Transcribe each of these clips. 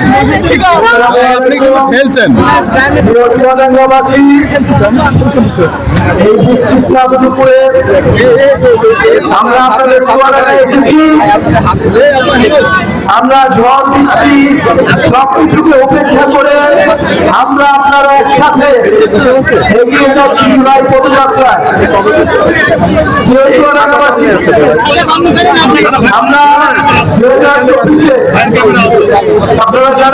Yeah. আপনি খেলছেন? আমরা আপনাদের ঝড়, বৃষ্টি, সবকিছুকে উপেক্ষা করে আমরা আপনারা একসাথে এগিয়ে যাচ্ছি জুলাই পদযাত্রায়। আমরা আপনারা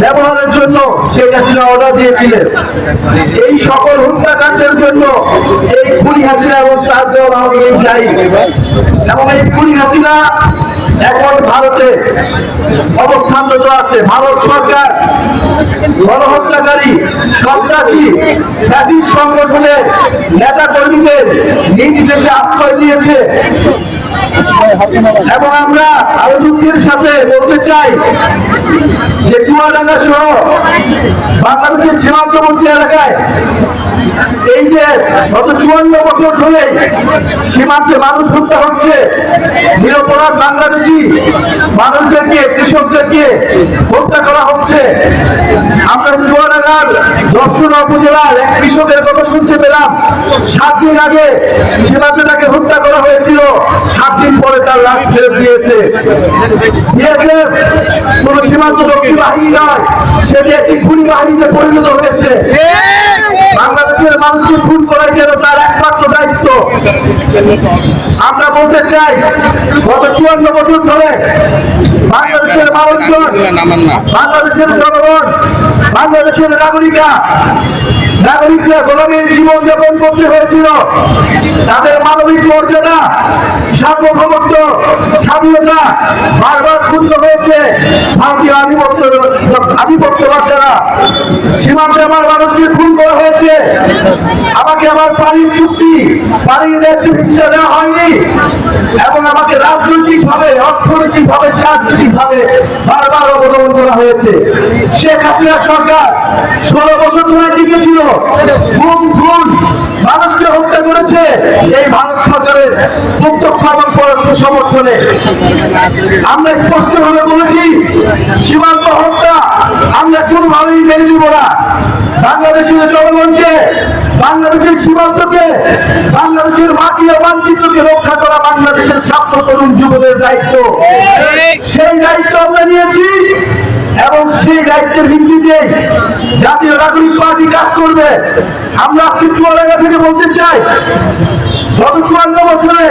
ব্যবহারের জন্য শেখ হাসিনা অর্ডার দিয়েছিলেন। এই সকল হত্যাকাণ্ডের জন্য এই খুনি হাসিনা এবং তার দল আওয়ামী দায়ী। এবং এই খুনি হাসিনা এখন ভারতে অবস্থানরত আছে। ভারত সরকার গণহত্যাকারী, সন্ত্রাসী সংগঠনের নেতা কর্মীদের নিজ দেশে আশ্রয় দিয়েছে। এবং আমরা আরও দুঃখের সাথে বলতে চাই যে চুয়াডাঙ্গা সহ বাংলাদেশের সীমান্তবর্তী এলাকায় এই যে গত চুয়ান্ন বছর ধরে সীমান্তে মানুষ হত্যা হচ্ছে, নিরপরাধ বাংলাদেশি মানুষদেরকে, কৃষকদেরকে হত্যা করা হচ্ছে। আমরা চুয়াডাঙ্গার দর্শন উপজেলার এক কৃষকের কথা সাত দিন আগে সীমান্তে তাকে হত্যা করা হয়েছিল। সাত দিন পরে তার লাশ ফেরত দিয়েছে। কোন সীমান্ত রক্ষী বাহিনী নয়, সেটি একটি খুনি বাহিনীতে পরিণত হয়েছে। বাংলাদেশের মানুষকে খুন করাই যেন তার একমাত্র দায়িত্ব। আমরা বলতে চাই, গত চুয়ান্ন বছর ধরে বাংলাদেশের মানুষজন, বাংলাদেশের জনগণ, বাংলাদেশের নাগরিকা নাগরিকরা গোলামীর জীবন যাপন করতে হয়েছিল। তাদের মানবিক মর্যাদা, সার্বভৌমত্ব, স্বাধীনতা বারবার ক্ষুণ্ণ হয়েছে। ভারতীয় আধিপত্য আধিপত্যবাদ দ্বারা সীমান্তে আমার মানুষকে খুন করা হয়েছে। আমাকে আমার বাড়ির চুক্তি বাড়ির ন্যায্য চিকিৎসা দেওয়া হয়নি এবং আমাকে রাজনৈতিক ভাবে অর্থনৈতিক ভাবে সাংস্কৃতিক ভাবে বারবার অবলম্বন করা হয়েছে। শেখ হাসিনা সরকার ষোলো বছর ধরে টিকেছিল খুন মানুষকে হত্যা করেছে। এই ভারত সরকারের প্রত্যক্ষ এবং পরোক্ষ সমর্থনে। আমরা স্পষ্ট ভাবে বলেছি, সীমান্ত হত্যা আমরা কোনোভাবেই মেনে নিব না। বাংলাদেশের জনগণকে, বাংলাদেশের সীমান্তকে, বাংলাদেশের মাটি ও মানচিত্রকে রক্ষা করা বাংলাদেশের ছাত্র তরুণ যুবদের দায়িত্ব। সেই দায়িত্ব আমরা নিয়েছি এবং সেই দায়িত্বের ভিত্তিতে জাতীয় নাগরিক পার্টি কাজ করবে। আমরা আজকে চুয়াডাঙ্গা থেকে বলতে চাই গত চুয়ান্ন বছরে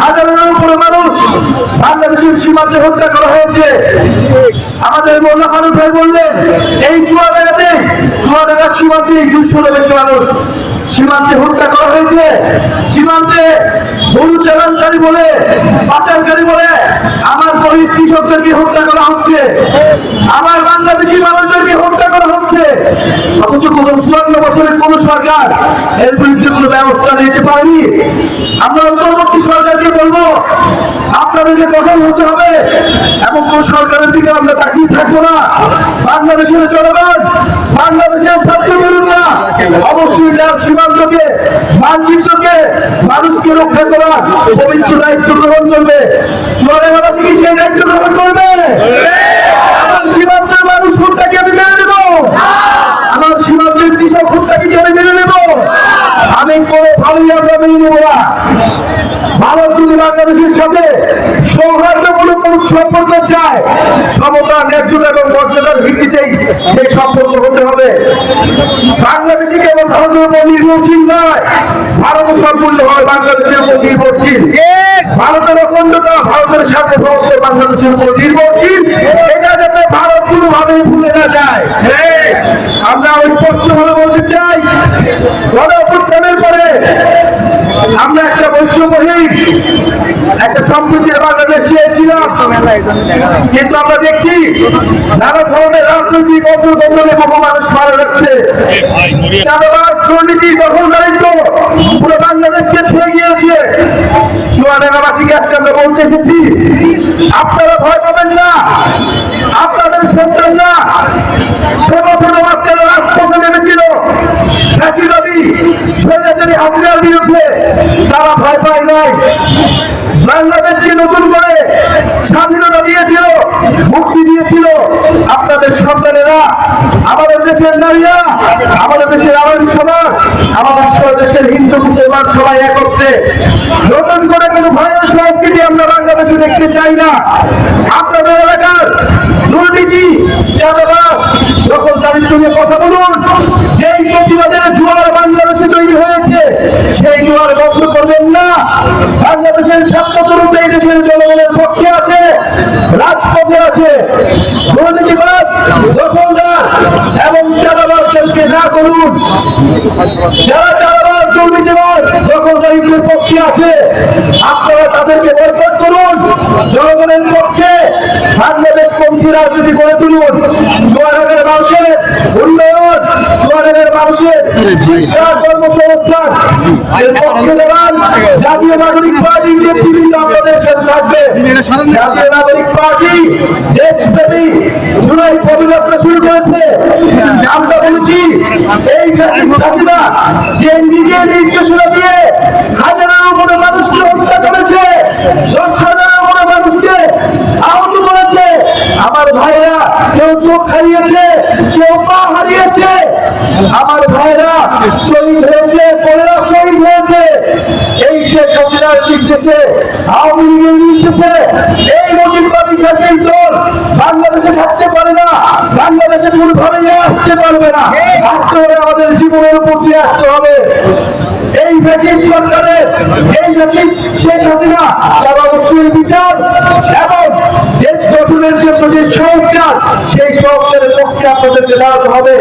হাজারের মানুষ বাংলাদেশের সীমান্তে হত্যা করা হয়েছে। আমাদের মোল্লা ফারুক ভাই বললেন, এই চুয়াডাঙ্গাতে, চুয়াডাঙ্গার সীমান্তে দুশোরও বেশি মানুষ সীমান্তে হত্যা করা হয়েছে। সীমান্তে গরু চালানকারী বলে, পাচারকারী বলে আমার গরিব কৃষকদেরকে হত্যা করা হচ্ছে। আমার বাংলাদেশি মানুষদেরকে হত্যা করা হচ্ছে। অথচ গত চুয়ান্ন বছরের কোন সরকার এর বিরুদ্ধে কোনো ব্যবস্থা নিতে পারেনি। অবশ্যই তার সীমান্তকে, মানচিত্রকে মানুষকে রক্ষা করার পবিত্র দায়িত্ব গ্রহণ করবে। চুয়াডাঙ্গাবাসী কি সেই দায়িত্ব গ্রহণ করবে। সীমান্তের মানুষ হত্যাকে আমি মেনে নেব আমার সীমান্তের কৃষক হত্যাকে কি আমি মেনে নেব আমি কোনো ভালোই আমরা মেনে নেব না ভারত যদি বাংলাদেশের সাথে সৌহার্দ্যমূলক সম্পর্ক চায়। সমতা, ন্যায্যতা এবং মর্যাদার ভিত্তিতেই সেই সম্পর্ক হতে হবে। বাংলাদেশি কেবল ভারতের উপর নির্ভরশীল নয়, ভারত সম্পূর্ণ হয় বাংলাদেশের উপর নির্ভরশীল। ভারতের অখণ্ডতা ভারতের সার্বভৌমত্ব বাংলাদেশের উপর নির্ভরশীল। এটা যাতে ভারত কোনোভাবেই ভুলে না যায়। আমরা ওই স্পষ্টভাবে বলতে চাই গণ অভ্যুত্থানের পরে আমরা একটা বৈশ্যমহীন একটা সম্প্রীতির বাংলাদেশ চেয়েছিলাম। কিন্তু আমরা দেখছি নানা ধরনের রাজনৈতিক অন্তর্গমনে বহু মানুষ মারা যাচ্ছে। দুর্নীতি দখলদারিত্ব পুরো বাংলাদেশকে ছেড়ে গিয়েছে। চুয়াডাঙ্গাবাসীকে আজকে আমরা বলতে এসেছি, আপনারা ভয় পাবেন না, আপনাদের সন্তানরা ছোট ছোট বাচ্চারা রাজপথে নেমেছিল ফ্যাসিবাদী স্বৈরাচারী হাসিনার বিরুদ্ধে তারা ভয় পায় নাই বাংলাদেশকে নতুন করে স্বাধীনতা দিয়েছিল, মুক্তি দিয়েছিল। আপনাদের সন্তানেরা, আমাদের দেশের নারীরা, আমাদের দেশের আওয়ামী সমাজ, আমাদের দেশের হিন্দু, মুসলমান সবাই একত্রে। নতুন করে কোনো ভয়ের সংস্কৃতি আমরা বাংলাদেশে দেখতে চাই না। আপনাদের এলাকার দুর্নীতি চাঁদাবাদ যখন দারিদ্র নিয়ে কথা বলুন, যেই প্রতিবাদের জোয়ার বাংলাদেশে তৈরি হয়েছে, সেই জোয়ার বাংলাদেশের ছাত্র তরুণরা এই দেশের জনগণের পক্ষে আছে, রাজপথে আছে। দুর্নীতিবাদ দখলদার এবং চাঁদাবাদদেরকে না করুন। যারা চাঁদাবাদ দুর্নীতিবাদ দখলদারিত্বের পক্ষে আছে, আপনারা তাদেরকে বয়কট করুন। জনগণের পক্ষে বাংলাদেশ পন্থী রাজনীতি করে তুলুন। চুয়াডাঙ্গার মানুষের উন্নয়ন চুয়াডাঙ্গার মানুষের শিক্ষা কর্মসংস্থান এর পক্ষে দেওয়ান জাতীয় নাগরিক পার্টির নেতৃবৃন্দ আপনাদের সাথে থাকবে। জাতীয় নাগরিক পার্টি দেশব্যাপী জুলাই পদযাত্রা শুরু করেছে। আমরা বলছি এই হাসিনা যে নিজের নির্দেশনা দিয়ে হাজারের উপরে মানুষকে হত্যা করেছে দশ হাজারের উপরে মানুষকে আহত করেছে। আমার ভাইরা কেউ চোখ হারিয়েছে কেউ পা হারিয়েছে। আমার ভাইরা শহীদ হয়েছে পরেরা শহীদ হয়েছে। এই শেখ হাসিনার নির্দেশে আওয়ামী লীগের নির্দেশে এই নদীবাদী ফ্যাসিল দল বাংলাদেশে থাকতে পারে না। বাংলাদেশে কোনোভাবেই আসতে পারবে না। আসতে হলে আমাদের জীবনের উপর দিয়ে আসতে হবে। এই ব্রিটিশ সরকারের, এই ব্রিটিশ শেখ হাসিনা, তার অবশ্যই বিচার এবং জন্য যে সংস্কার সেই সংস্কারের পক্ষে আপনাদেরকে দাঁড়াতে হবে।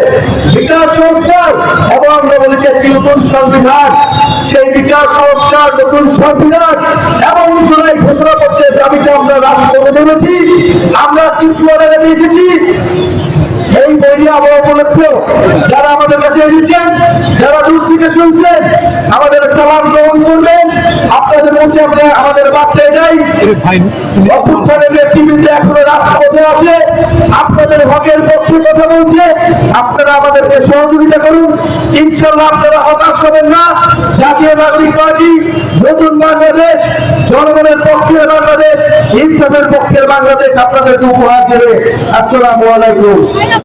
বিচার সংস্কার এবং আমরা বলেছি একটি নতুন সংবিধান সেই বিচার সংস্কার নতুন সংবিধান এবং জুলাই ঘোষণাপত্রের দাবিতে আমরা রাজপথে নেমেছি। আমরা আজকে চুয়াডাঙ্গা এসেছি। এই বইটি আবার উপলক্ষে যারা আমাদের কাছে এসেছেন যারা দূর থেকে শুনছেন আমাদের সালাম গ্রহণ করবেন। আপনাদের মধ্যে আমরা আমাদের বার্তা এটাই অভ্যুত্থানের নেতৃবৃন্দ এখনও সহযোগিতা করুন। ইনশাল্লাহ আপনারা হতাশ হবেন না। জাতীয় নাগরিক পার্টি, নতুন বাংলাদেশ, জনগণের পক্ষে বাংলাদেশ, ইনসাফের পক্ষের বাংলাদেশ আপনাদেরকে উপহার দেবে। আসসালামু আলাইকুম।